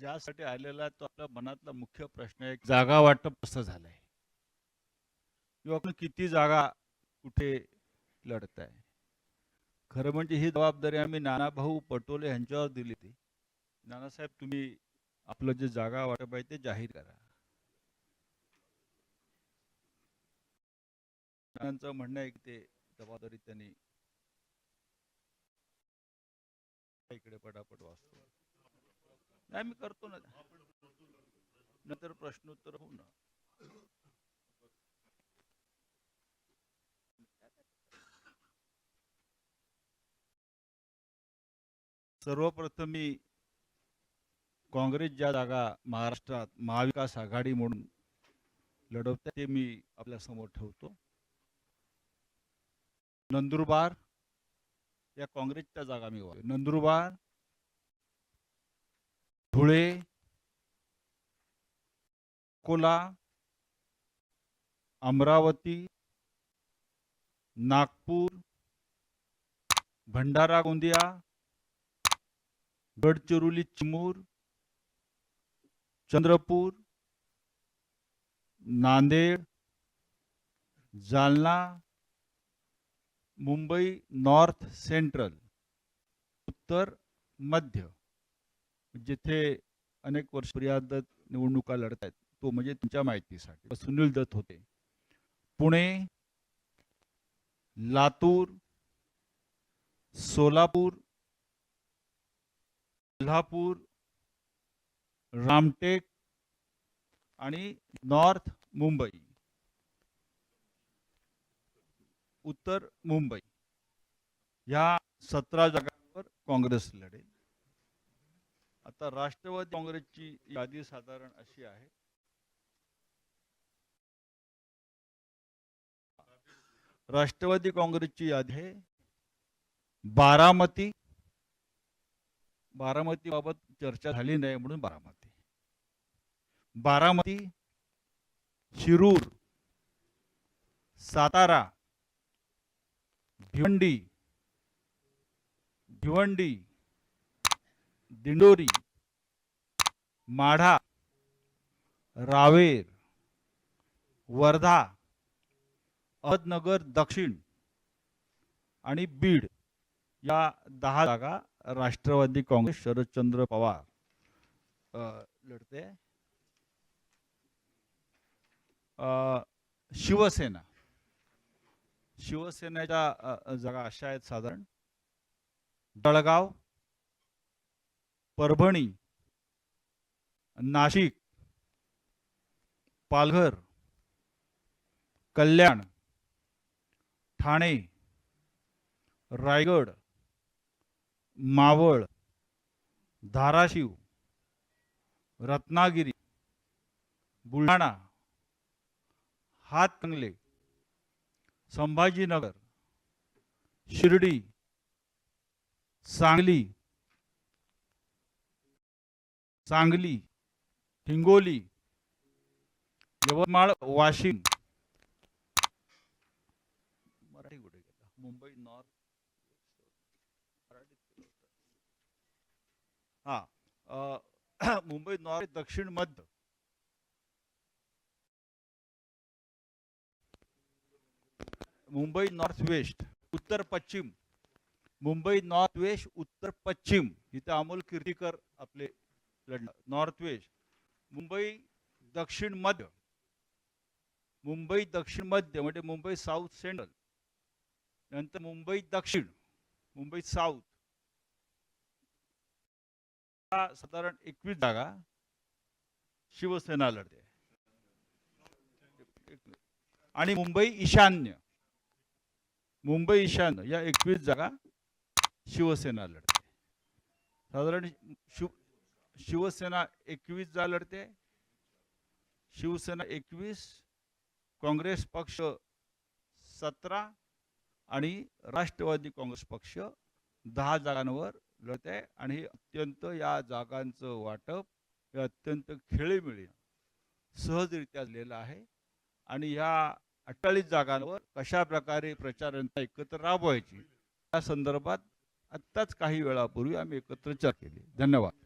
ज्यासाठी आलेला आहे तो आपल्या मनातला मुख्य प्रश्न आहे जागा वाटप कसं झालंय? किंवा आपण किती जागा कुठे लढत आहे? खरं म्हणजे ही जबाबदारी आम्ही नानाभाऊ पटोले यांच्यावर दिली ती नानासाहेब तुम्ही आपलं जे जागा वाटप आहे ते जाहीर करा. नानांचं म्हणणं आहे की ते जबाबदारी त्यांनी इकडे पटापट वाचतो नाही मी करतो ना? नंतर प्रश्नोत्तर होऊ ना. सर्वप्रथम मी काँग्रेस ज्या जागा महाराष्ट्रात महाविकास आघाडी म्हणून लढवते ते मी आपल्यासमोर ठेवतो. नंदुरबार या काँग्रेसच्या जागा मी नंदुरबार धुळे अकोला अमरावती नागपूर भंडारा गोंदिया गडचिरोली चिमूर चंद्रपूर नांदेड जालना मुंबई नॉर्थ सेंट्रल उत्तर मध्य. जिथे अनेक वर्ष दत्त निवडणुका लढत आहेत तो म्हणजे तुमच्या माहितीसाठी. सुनील दत्त होते. पुणे लातूर सोलापूर कोल्हापूर रामटेक आणि नॉर्थ मुंबई. उत्तर मुंबई. या सतरा जागांवर काँग्रेस लढेल. आता राष्ट्रवादी काँग्रेसची यादी साधारण अशी आहे. राष्ट्रवादी काँग्रेसची यादी आहे. बारामती बारामती बाबत चर्चा झाली नाही म्हणून बारामती. बारामती शिरूर सातारा भिवंडी भिवंडी दिंडोरी माढा रावेर वर्धा अहमदनगर दक्षिण आणि बीड या दहा जागा राष्ट्रवादी काँग्रेस शरदचंद्र पवार लढते. शिवसेना. शिवसेनेच्या जागा अशा आहेत साधारण. जळगाव परभणी नाशिक पालघर कल्याण ठाणे रायगड मावळ धाराशिव रत्नागिरी बुलढाणा हातकंगले संभाजीनगर शिर्डी सांगली सांगली हिंगोली. यवतमाळ वाशिम. मराठी कुठे गेला? मुंबई नॉर्थ. हा मुंबई नॉर्थ दक्षिण मध्य. मुंबई नॉर्थ वेस्ट उत्तर पश्चिम. मुंबई नॉर्थ वेस्ट उत्तर पश्चिम. इथे अमोल कीर्तीकर आपले लढणार. North west. मुंबई दक्षिण मध्य. मुंबई दक्षिण मध्य म्हणजे मुंबई साऊथ सेंट्रल. नंतर मुंबई दक्षिण मुंबई साऊथ. साधारण एकवीस जागा शिवसेना लढते. आणि मुंबई ईशान्य. मुंबई ईशान्य या एकवीस जागा शिवसेना लढते. साधारण शिव शिवसेना एकवीस जा लढते शिवसेना एकवीस काँग्रेस पक्ष सतरा आणि राष्ट्रवादी काँग्रेस पक्ष दहा जागांवर लढते आणि अत्यंत या जागांचं वाटप हे अत्यंत खेळीमेळी सहजरित्या झालेलं आहे. आणि ह्या अठ्ठावीस जागांवर कशा प्रकारे प्रचार एकत्र राबवायची या संदर्भात आत्ताच काही वेळापूर्वी आम्ही एकत्र चर्चा केली. धन्यवाद.